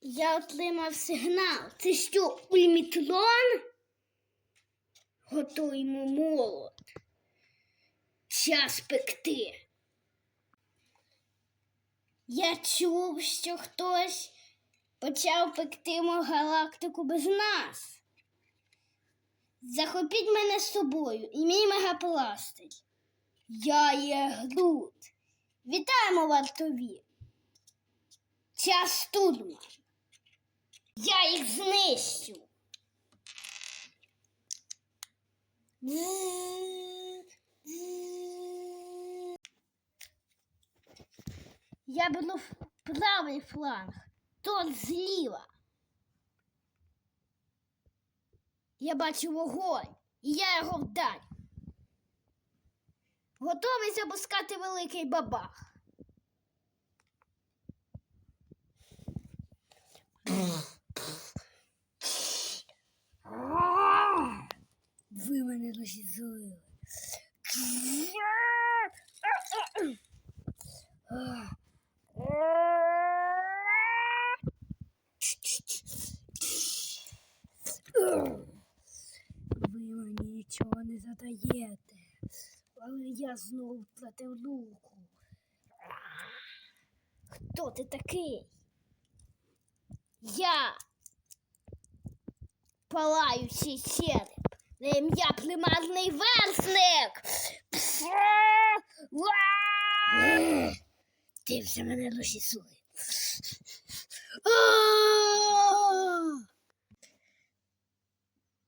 Я отримав сигнал. Це що, ульмітрон? Готуємо молот. Час пекти. Я чув, що хтось почав пекти мою галактику без нас. Захопіть мене з собою і мій мегапластик. Я є Грут. Вітаємо вартові. Час штурму. Я їх знищу. Я беру правий фланг, тот зліва. Я бачу вогонь, і я його вдарю. Готовий запускати великий бабах. Ви мене розізлили. Ви мені нічого не задаєте, але я знову втратив луку. Хто ти такий? Я палаючий череп на ім'я примарний версник. Ти вже мене розісує.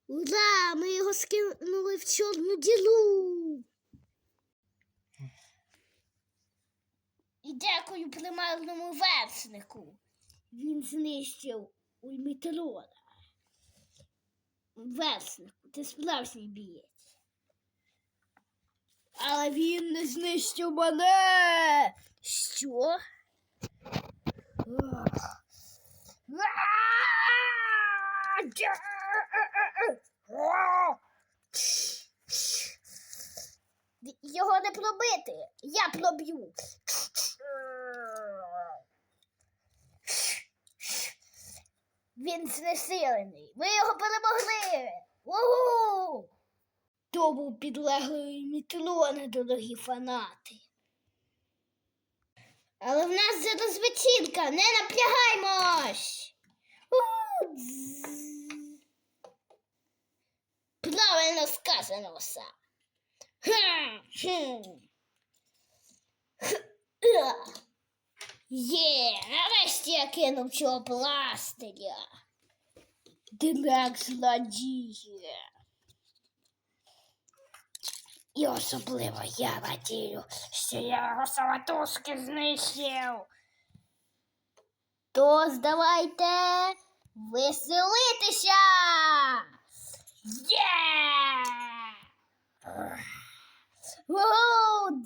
Ура! Ми його скинули в чорну ділу. І дякую примарному верснику. Він знищив ульмітрона. Верснику, ти справжній бієць. Але він не знищив мене. Що? Його не пробити. Я проб'ю. Він знесилений. Ви його перемогли. Угу! То був підлеглий мітлони, дорогі фанати. Але в нас зараз вечірка, не напрягаймось. Правильно сказано все. Ха. Є, нарешті я кинув цього пластиря. Дирек злодіє. І особливо я радію, що я його самотужки знищив. То здавайте веселитися. Є! Воу!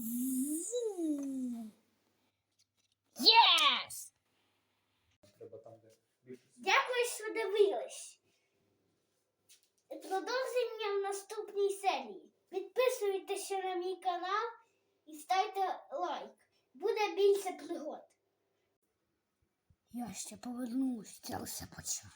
Дякую. Продовження в наступній серії. Підписуйтеся на мій канал і ставте лайк. Буде більше пригод. Я ще повернусь, це все почав.